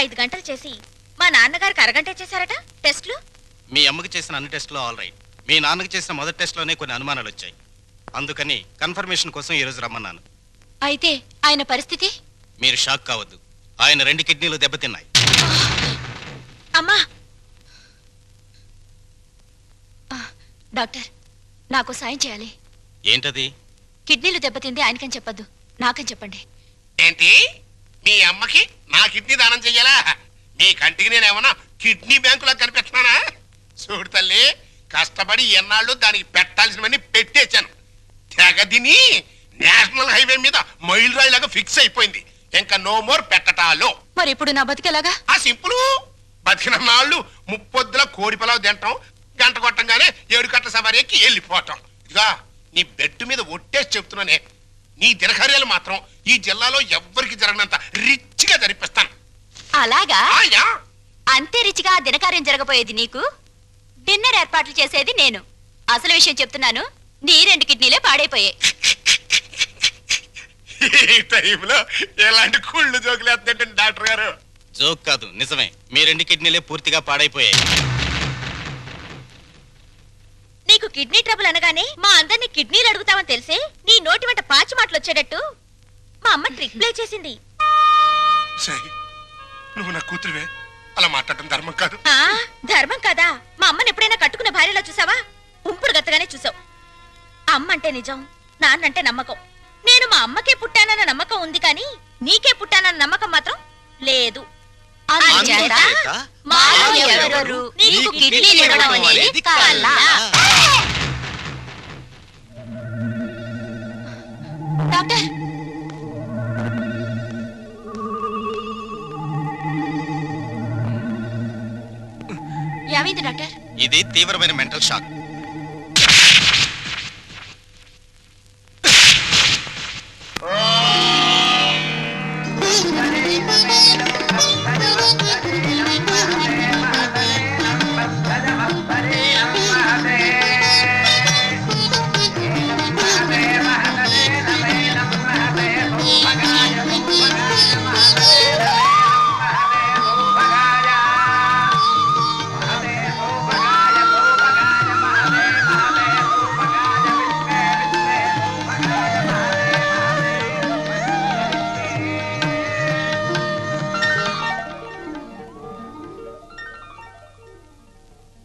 ఐదు గంటలు చేసి మా నాన్నగారికి అరగంట చేశారట టెస్ట్లు? మీ అమ్మకి చేసిన అన్ని టెస్టులు ఆల్ రైట్ మీ నాన్నకి చేసిన మొదటి టెస్ట్లోనే కొన్ని అనుమానాలు వచ్చాయి. అందుకని కన్ఫర్మేషన్ కోసం ఈరోజు రమ్మన్నాను. అయితే ఆయన పరిస్థితి? మీరు షాక్ కావద్దు. ఆయన రెండు కిడ్నీలు దెబ్బతిన్నాయి. అమ్మా! డాక్టర్ నాకు సాయం చేయాలి. ఏంటది? కిడ్నీలు దెబ్బతింది ఆయనకని చెప్పొద్దు. నాకని చెప్పండి. ఏంటి? మీ అమ్మకి నా కిడ్నీ దానం చెయ్యాలా? నీ కంటికి నేను ఏమన్నా కిడ్నీ బ్యాంకులో కనిపెట్టినానా చూడు తల్లి కష్టపడి ఎన్నాళ్ళు దానికి పెట్టాల్సినవన్నీ పెట్టేశాను. తెగదిని నేషనల్ హైవే మీద మైల్ రాయిలాగా ఫిక్స్ అయిపోయింది. ఇంకా నో మోర్ పెట్టటాలో. మరి ఇప్పుడు నా బతికేలాగా ఆ సింపుల్. బతికిన నాళ్ళు ముప్పొద్దుల కోడి పిలవ తింటాం గంట కొట్టంగానే ఏడు గంటల సవారీ ఎక్కి వెళ్ళిపోవటం ఇదిగా నీ బెడ్ మీద ఒట్టేసి చెప్తున్నానే. నీ దినకార్యాలు మాత్రం ఈ జిల్లాలో ఎవ్వరికి జరగనంత రిచ్గా జరిపిస్తాను. అలాగా? ఆయా? అంతే రిచిగా ఆ దినకార్యం జరగబోయేది నీకు? డిన్నర్ ఏర్పాట్లు చేసేది నేను. అసలు విషయం చెప్తున్నాను నీ రెండు కిడ్నీలే పాడైపోయాయి. ఈ టైంలో ఎలాంటి కుళ్ళు జోకులు వేస్తుంటే డాక్టర్ గారు? జోక్ కాదు నిజమే. మీ రెండు కిడ్నీలే పూర్తిగా పాడైపోయాయి. నీకు కిడ్నీ ట్రబుల్ అనగానే మా అందరినీ కిడ్నీలు అడుగుతావని తెలిసే నీ నోటి వెంట పాచి మాటలు వచ్చేటట్టు మా అమ్మ ట్రిక్ ప్లే చేసింది. సై నువ్వు నా కూతురువే. అలా మాట్లాడటం ధర్మం కాదు. ఆ ధర్మం కదా? మా అమ్మని ఎప్పుడైనా కట్టుకున్న భార్యలో చూసావా? ఉంపుడు గత్తగానే చూసావు. అమ్మ అంటే నిజం నాన్నంటే నమ్మకం. నేను మా అమ్మకే పుట్టానన్న నమ్మకం ఉంది కానీ నీకే పుట్టానన్న నమ్మకం మాత్రం లేదు. అందుచేత మాలో ఎవరెవరు నీకు కిడ్నీలు ఇవ్వడం అనేది. ఏమైంది డాక్టర్? ఇది తీవ్రమైన మెంటల్ షాక్.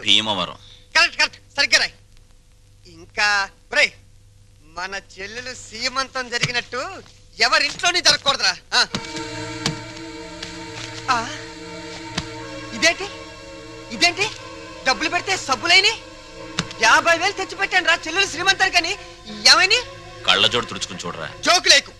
పూతరేకులు భీమవరం. Correct correct. సరిగ్గా రాయ్. ఇంకా రే మన చెల్లెలు సీమంతం జరిగినట్టు ఎవరింట్లోని జరగకూడదురా. ఆ. ఆ. ఇదేంటి? ఇదేంటి? డబ్బులు పెడితే సబ్బులైని యాభై వేలు తెచ్చి పెట్టాను రా చెల్లెలు శ్రీమంతానికని. ఏమైని కళ్ళజోడు తుడుచుకుని చూడరా. జోకు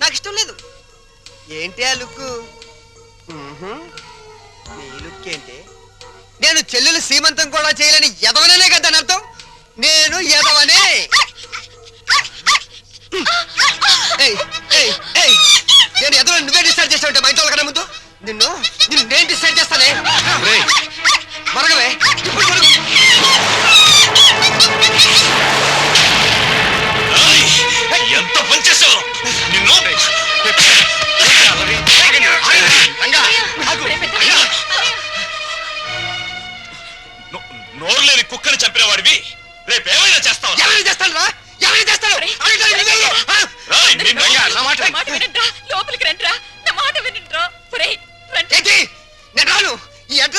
నాకు ఏంటి ఆ లుక్ నీ లుక్ ఏంటి నేను చెల్లెలు సీమంతం కూడా చేయలేని ఎదవననే కదా అర్థం? నేను ఎదవనే ఏయ్, ఏయ్, ఏయ్, నేను ఎదవ నువ్వే డిసైడ్ చేసావుంటే మా ఇంట్లో కన్నా ముందు? నిన్ను నోరు లేని కుక్కని చంపిన వాడివి రేపేమైనా చేస్తావు ఎవరిని చేస్తాను రా ఎవరిని చేస్తాను నా మాట లోపలికి రండ్రా నా మాట రండి ఏంటి నేను రాను ఈ అడ్రస్